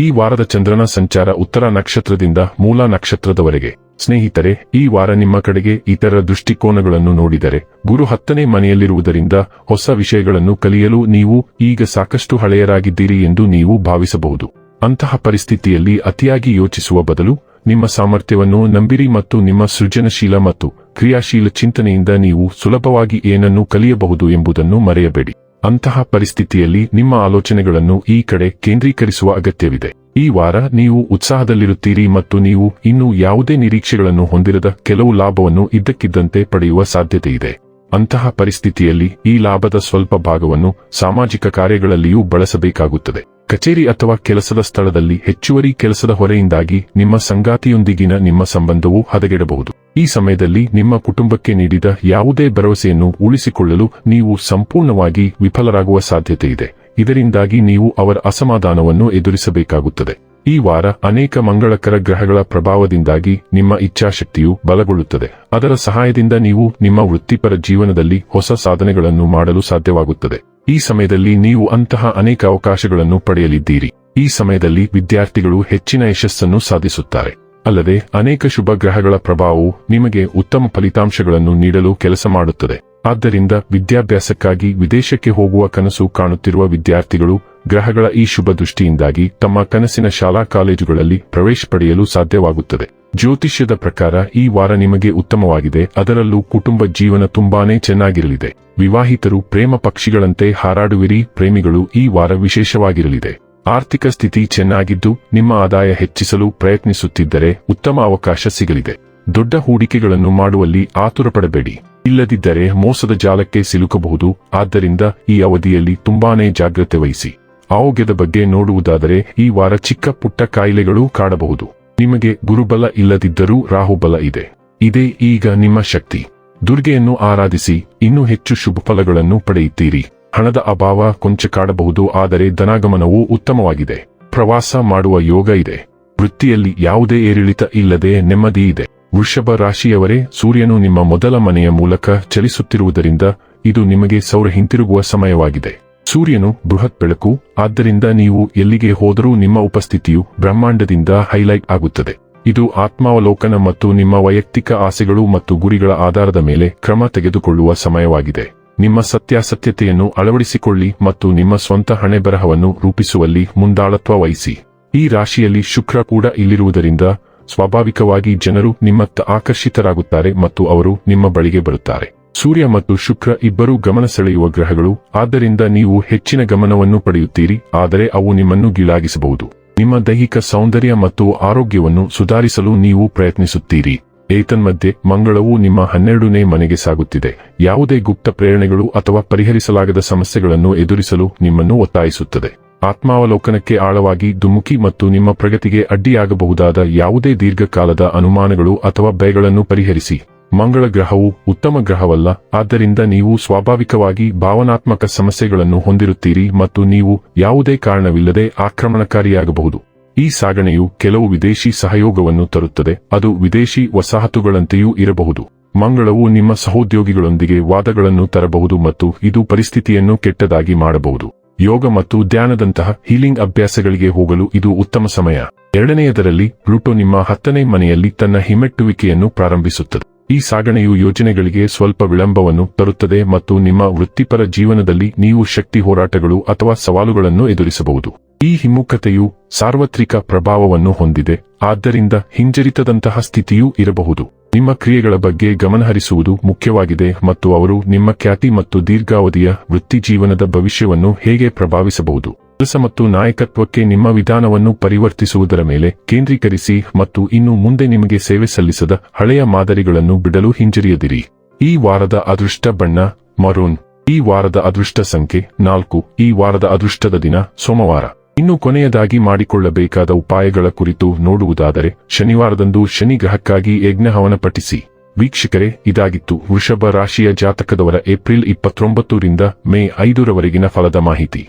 ಈ ವಾರದ ಚಂದ್ರನ ಸಂಚಾರ ಉತ್ತರ ನಕ್ಷತ್ರದಿಂದ ಮೂಲ ನಕ್ಷತ್ರದವರೆಗೆ. ಸ್ನೇಹಿತರೆ, ಈ ವಾರ ನಿಮ್ಮ ಕಡೆಗೆ ಇತರ ದೃಷ್ಟಿಕೋನಗಳನ್ನು ನೋಡಿದರೆ, ಗುರು ಹತ್ತನೇ ಮನೆಯಲ್ಲಿರುವುದರಿಂದ ಹೊಸ ವಿಷಯಗಳನ್ನು ಕಲಿಯಲು ನೀವು ಈಗ ಸಾಕಷ್ಟು ಹಳೆಯರಾಗಿದ್ದೀರಿ ಎಂದು ನೀವು ಭಾವಿಸಬಹುದು. ಅಂತಹ ಪರಿಸ್ಥಿತಿಯಲ್ಲಿ ಅತಿಯಾಗಿ ಯೋಚಿಸುವ ಬದಲು, ನಿಮ್ಮ ಸಾಮರ್ಥ್ಯವನ್ನು ನಂಬಿರಿ ಮತ್ತು ನಿಮ್ಮ ಸೃಜನಶೀಲ ಮತ್ತು ಕ್ರಿಯಾಶೀಲ ಚಿಂತನೆಯಿಂದ ನೀವು ಸುಲಭವಾಗಿ ಏನನ್ನು ಕಲಿಯಬಹುದು ಎಂಬುದನ್ನು ಮರೆಯಬೇಡಿ. ಅಂತಹ ಪರಿಸ್ಥಿತಿಯಲ್ಲಿ ನಿಮ್ಮ ಆಲೋಚನೆಗಳನ್ನು ಈ ಕಡೆ ಕೇಂದ್ರೀಕರಿಸುವ ಅಗತ್ಯವಿದೆ. ಈ ವಾರ ನೀವು ಉತ್ಸಾಹದಲ್ಲಿರುತ್ತೀರಿ ಮತ್ತು ನೀವು ಇನ್ನೂ ಯಾವುದೇ ನಿರೀಕ್ಷೆಗಳನ್ನು ಹೊಂದಿರದ ಕೆಲವು ಲಾಭವನ್ನು ಇದ್ದಕ್ಕಿದ್ದಂತೆ ಪಡೆಯುವ ಸಾಧ್ಯತೆ ಇದೆ ಅಂತಹ ಪರಿಸ್ಥಿತಿಯಲ್ಲಿ ಈ ಲಾಭದ ಸ್ವಲ್ಪ ಭಾಗವನ್ನು ಸಾಮಾಜಿಕ ಕಾರ್ಯಗಳಲ್ಲಿಯೂ ಬಳಸಬೇಕಾಗುತ್ತದೆ. ಕಚೇರಿ ಅಥವಾ ಕೆಲಸದ ಸ್ಥಳದಲ್ಲಿ ಹೆಚ್ಚುವರಿ ಕೆಲಸದ ಹೊರೆಯಿಂದಾಗಿ ನಿಮ್ಮ ಸಂಗಾತಿಯೊಂದಿಗಿನ ನಿಮ್ಮ ಸಂಬಂಧವು ಹದಗೆಡಬಹುದು. ಈ ಸಮಯದಲ್ಲಿ ನಿಮ್ಮ ಕುಟುಂಬಕ್ಕೆ ನೀಡಿದ ಯಾವುದೇ ಭರವಸೆಯನ್ನು ಉಳಿಸಿಕೊಳ್ಳಲು ನೀವು ಸಂಪೂರ್ಣವಾಗಿ ವಿಫಲರಾಗುವ ಸಾಧ್ಯತೆ ಇದೆ. ಇದರಿಂದಾಗಿ ನೀವು ಅವರ ಅಸಮಾಧಾನವನ್ನು ಎದುರಿಸಬೇಕಾಗುತ್ತದೆ. ಈ ವಾರ ಅನೇಕ ಮಂಗಳಕರ ಗ್ರಹಗಳ ಪ್ರಭಾವದಿಂದಾಗಿ ನಿಮ್ಮ ಇಚ್ಛಾಶಕ್ತಿಯು ಬಲಗೊಳ್ಳುತ್ತದೆ. ಅದರ ಸಹಾಯದಿಂದ ನೀವು ನಿಮ್ಮ ವೃತ್ತಿಪರ ಜೀವನದಲ್ಲಿ ಹೊಸ ಸಾಧನೆಗಳನ್ನು ಮಾಡಲು ಸಾಧ್ಯವಾಗುತ್ತದೆ. ಈ ಸಮಯದಲ್ಲಿ ನೀವು ಅಂತಹ ಅನೇಕ ಅವಕಾಶಗಳನ್ನು ಪಡೆಯಲಿದ್ದೀರಿ. ಈ ಸಮಯದಲ್ಲಿ ವಿದ್ಯಾರ್ಥಿಗಳು ಹೆಚ್ಚಿನ ಯಶಸ್ಸನ್ನು ಸಾಧಿಸುತ್ತಾರೆ. ಅಲ್ಲದೆ ಅನೇಕ ಶುಭ ಗ್ರಹಗಳ ಪ್ರಭಾವವು ನಿಮಗೆ ಉತ್ತಮ ಫಲಿತಾಂಶಗಳನ್ನು ನೀಡಲು ಕೆಲಸ ಮಾಡುತ್ತದೆ. ಆದ್ದರಿಂದ ವಿದ್ಯಾಭ್ಯಾಸಕ್ಕಾಗಿ ವಿದೇಶಕ್ಕೆ ಹೋಗುವ ಕನಸು ಕಾಣುತ್ತಿರುವ ವಿದ್ಯಾರ್ಥಿಗಳು ಗ್ರಹಗಳ ಈ ಶುಭ ದೃಷ್ಟಿಯಿಂದಾಗಿ ತಮ್ಮ ಕನಸಿನ ಶಾಲಾ ಕಾಲೇಜುಗಳಲ್ಲಿ ಪ್ರವೇಶ ಪಡೆಯಲು ಸಾಧ್ಯವಾಗುತ್ತದೆ. ಜ್ಯೋತಿಷ್ಯದ ಪ್ರಕಾರ ಈ ವಾರ ನಿಮಗೆ ಉತ್ತಮವಾಗಿದೆ. ಅದರಲ್ಲೂ ಕುಟುಂಬ ಜೀವನ ತುಂಬಾನೇ ಚೆನ್ನಾಗಿರಲಿದೆ. ವಿವಾಹಿತರು ಪ್ರೇಮ ಪಕ್ಷಿಗಳಂತೆ ಹಾರಾಡುವಿರಿ, ಪ್ರೇಮಿಗಳು ಈ ವಾರ ವಿಶೇಷವಾಗಿರಲಿದೆ. ಆರ್ಥಿಕ ಸ್ಥಿತಿ ಚೆನ್ನಾಗಿದ್ದು, ನಿಮ್ಮ ಆದಾಯ ಹೆಚ್ಚಿಸಲು ಪ್ರಯತ್ನಿಸುತ್ತಿದ್ದರೆ ಉತ್ತಮ ಅವಕಾಶ ಸಿಗಲಿದೆ. ದೊಡ್ಡ ಹೂಡಿಕೆಗಳನ್ನು ಮಾಡುವಲ್ಲಿ ಆತುರಪಡಬೇಡಿ. ಇಲ್ಲದಿದ್ದರೆ ಮೋಸದ ಜಾಲಕ್ಕೆ ಸಿಲುಕಬಹುದು, ಆದ್ದರಿಂದ ಈ ಅವಧಿಯಲ್ಲಿ ತುಂಬಾನೇ ಜಾಗ್ರತೆ ವಹಿಸಿ. ಆರೋಗ್ಯದ ಬಗ್ಗೆ ನೋಡುವುದಾದರೆ ಈ ವಾರ ಚಿಕ್ಕ ಪುಟ್ಟ ಕಾಯಿಲೆಗಳು ಕಾಡಬಹುದು. ನಿಮಗೆ ಗುರುಬಲ ಇಲ್ಲದಿದ್ದರೂ ರಾಹುಬಲ ಇದೆ. ಇದೇ ಈಗ ನಿಮ್ಮ ಶಕ್ತಿ. ದುರ್ಗೆಯನ್ನು ಆರಾಧಿಸಿ ಇನ್ನೂ ಹೆಚ್ಚು ಶುಭ ಫಲಗಳನ್ನು ಪಡೆಯುತ್ತೀರಿ. ಹಣದ ಅಭಾವ ಕೊಂಚ ಕಾಡಬಹುದು, ಆದರೆ ಧನಾಗಮನವು ಉತ್ತಮವಾಗಿದೆ. ಪ್ರವಾಸ ಮಾಡುವ ಯೋಗ ಇದೆ. ವೃತ್ತಿಯಲ್ಲಿ ಯಾವುದೇ ಏರಿಳಿತ ಇಲ್ಲದೆ ನೆಮ್ಮದಿ ಇದೆ. ವೃಷಭ ರಾಶಿಯವರೇ, ಸೂರ್ಯನು ನಿಮ್ಮ ಮೊದಲ ಮನೆಯ ಮೂಲಕ ಚಲಿಸುತ್ತಿರುವುದರಿಂದ ಇದು ನಿಮಗೆ ಸೌರ ಹಿಂತಿರುಗುವ ಸಮಯವಾಗಿದೆ. ಸೂರ್ಯನು ಬೃಹತ್ ಬೆಳಕು, ಆದ್ದರಿಂದ ನೀವು ಎಲ್ಲಿಗೆ ಹೋದರೂ ನಿಮ್ಮ ಉಪಸ್ಥಿತಿಯು ಬ್ರಹ್ಮಾಂಡದಿಂದ ಹೈಲೈಟ್ ಆಗುತ್ತದೆ. ಇದು ಆತ್ಮಾವಲೋಕನ ಮತ್ತು ನಿಮ್ಮ ವೈಯಕ್ತಿಕ ಆಸೆಗಳು ಮತ್ತು ಗುರಿಗಳ ಆಧಾರದ ಮೇಲೆ ಕ್ರಮ ತೆಗೆದುಕೊಳ್ಳುವ ಸಮಯವಾಗಿದೆ. ನಿಮ್ಮ ಸತ್ಯಾಸತ್ಯತೆಯನ್ನು ಅಳವಡಿಸಿಕೊಳ್ಳಿ ಮತ್ತು ನಿಮ್ಮ ಸ್ವಂತ ಹಣೆಬರಹವನ್ನು ರೂಪಿಸುವಲ್ಲಿ ಮುಂದಾಳತ್ವ ವಹಿಸಿ. ಈ ರಾಶಿಯಲ್ಲಿ ಶುಕ್ರ ಕೂಡ ಇಲ್ಲಿರುವುದರಿಂದ ಸ್ವಾಭಾವಿಕವಾಗಿ ಜನರು ನಿಮ್ಮತ್ತ ಆಕರ್ಷಿತರಾಗುತ್ತಾರೆ ಮತ್ತು ಅವರು ನಿಮ್ಮ ಬಳಿಗೆ ಬರುತ್ತಾರೆ. ಸೂರ್ಯ ಮತ್ತು ಶುಕ್ರ ಇಬ್ಬರೂ ಗಮನ ಸೆಳೆಯುವ ಗ್ರಹಗಳು, ಆದ್ದರಿಂದ ನೀವು ಹೆಚ್ಚಿನ ಗಮನವನ್ನು ಪಡೆಯುತ್ತೀರಿ, ಆದರೆ ಅವು ನಿಮ್ಮನ್ನು ಗೀಳಾಗಿಸಬಹುದು. ನಿಮ್ಮ ದೈಹಿಕ ಸೌಂದರ್ಯ ಮತ್ತು ಆರೋಗ್ಯವನ್ನು ಸುಧಾರಿಸಲು ನೀವು ಪ್ರಯತ್ನಿಸುತ್ತೀರಿ. ಏತನ್ಮಧ್ಯೆ, ಮಂಗಳವು ನಿಮ್ಮ ಹನ್ನೆರಡನೇ ಮನೆಗೆ ಸಾಗುತ್ತಿದೆ. ಯಾವುದೇ ಗುಪ್ತ ಪ್ರೇರಣೆಗಳು ಅಥವಾ ಪರಿಹರಿಸಲಾಗದ ಸಮಸ್ಯೆಗಳನ್ನು ಎದುರಿಸಲು ನಿಮ್ಮನ್ನು ಒತ್ತಾಯಿಸುತ್ತದೆ. ಆತ್ಮಾವಲೋಕನಕ್ಕೆ ಆಳವಾಗಿ ಧುಮುಕಿ ಮತ್ತು ನಿಮ್ಮ ಪ್ರಗತಿಗೆ ಅಡ್ಡಿಯಾಗಬಹುದಾದ ಯಾವುದೇ ದೀರ್ಘಕಾಲದ ಅನುಮಾನಗಳು ಅಥವಾ ಭಯಗಳನ್ನು ಪರಿಹರಿಸಿ. ಮಂಗಳ ಗ್ರಹವು ಉತ್ತಮ ಗ್ರಹವಲ್ಲ, ಆದ್ದರಿಂದ ನೀವು ಸ್ವಾಭಾವಿಕವಾಗಿ ಭಾವನಾತ್ಮಕ ಸಮಸ್ಯೆಗಳನ್ನು ಹೊಂದಿರುತ್ತೀರಿ ಮತ್ತು ನೀವು ಯಾವುದೇ ಕಾರಣವಿಲ್ಲದೆ ಆಕ್ರಮಣಕಾರಿಯಾಗಬಹುದು. ಈ ಸಾಗಣೆಯು ಕೆಲವು ವಿದೇಶಿ ಸಹಯೋಗವನ್ನು ತರುತ್ತದೆ, ಅದು ವಿದೇಶಿ ವಸಾಹತುಗಳಂತೆಯೂ ಇರಬಹುದು. ಮಂಗಳವು ನಿಮ್ಮ ಸಹೋದ್ಯೋಗಿಗಳೊಂದಿಗೆ ವಾದಗಳನ್ನು ತರಬಹುದು ಮತ್ತು ಇದು ಪರಿಸ್ಥಿತಿಯನ್ನು ಕೆಟ್ಟದಾಗಿ ಮಾಡಬಹುದು. ಯೋಗ ಮತ್ತು ಧ್ಯಾನದಂತಹ ಹೀಲಿಂಗ್ ಅಭ್ಯಾಸಗಳಿಗೆ ಹೋಗಲು ಇದು ಉತ್ತಮ ಸಮಯ. ಎರಡನೆಯದರಲ್ಲಿ ಪ್ಲೂಟೋ ನಿಮ್ಮ ಹತ್ತನೇ ಮನೆಯಲ್ಲಿ ತನ್ನ ಹಿಮ್ಮೆಟ್ಟುವಿಕೆಯನ್ನು ಪ್ರಾರಂಭಿಸುತ್ತದೆ. ಈ ಸಾಗಣೆಯು ಯೋಜನೆಗಳಿಗೆ ಸ್ವಲ್ಪ ವಿಳಂಬವನ್ನು ತರುತ್ತದೆ ಮತ್ತು ನಿಮ್ಮ ವೃತ್ತಿಪರ ಜೀವನದಲ್ಲಿ ನೀವು ಶಕ್ತಿ ಹೋರಾಟಗಳು ಅಥವಾ ಸವಾಲುಗಳನ್ನು ಎದುರಿಸಬಹುದು. ಈ ಹಿಮ್ಮುಖತೆಯು ಸಾರ್ವತ್ರಿಕ ಪ್ರಭಾವವನ್ನು ಹೊಂದಿದೆ, ಆದ್ದರಿಂದ ಹಿಂಜರಿತದಂತಹ ಸ್ಥಿತಿಯೂ ಇರಬಹುದು. ನಿಮ್ಮ ಕ್ರಿಯೆಗಳ ಬಗ್ಗೆ ಗಮನಹರಿಸುವುದು ಮುಖ್ಯವಾಗಿದೆ ಮತ್ತು ಅವರು ನಿಮ್ಮ ಖ್ಯಾತಿ ಮತ್ತು ದೀರ್ಘಾವಧಿಯ ವೃತ್ತಿ ಜೀವನದ ಭವಿಷ್ಯವನ್ನು ಹೇಗೆ ಪ್ರಭಾವಿಸಬಹುದು. ಕೆಲಸ ಮತ್ತು ನಾಯಕತ್ವಕ್ಕೆ ನಿಮ್ಮ ವಿಧಾನವನ್ನು ಪರಿವರ್ತಿಸುವುದರ ಮೇಲೆ ಕೇಂದ್ರೀಕರಿಸಿ ಮತ್ತು ಇನ್ನು ಮುಂದೆ ನಿಮಗೆ ಸೇವೆ ಸಲ್ಲಿಸದ ಹಳೆಯ ಮಾದರಿಗಳನ್ನು ಬಿಡಲು ಹಿಂಜರಿಯದಿರಿ. ಈ ವಾರದ ಅದೃಷ್ಟ ಬಣ್ಣ, ಮರೂನ್. ಈ ವಾರದ ಅದೃಷ್ಟ ಸಂಖ್ಯೆ ನಾಲ್ಕು. ಈ ವಾರದ ಅದೃಷ್ಟದ ದಿನ, ಸೋಮವಾರ. ಇನ್ನು ಕೊನೆಯದಾಗಿ ಮಾಡಿಕೊಳ್ಳಬೇಕಾದ ಉಪಾಯಗಳ ಕುರಿತು ನೋಡುವುದಾದರೆ, ಶನಿವಾರದಂದು ಶನಿ ಗ್ರಹಕ್ಕಾಗಿ ಯಜ್ಞಹವನ ಪಠಿಸಿ ವೀಕ್ಷಕರೇ, ಇದಾಗಿತ್ತು ವೃಷಭ ರಾಶಿಯ ಜಾತಕದವರ ಏಪ್ರಿಲ್ ಇಪ್ಪತ್ತೊಂಬತ್ತರಿಂದ ಮೇ ಐದರವರೆಗಿನ ಫಲದ ಮಾಹಿತಿ.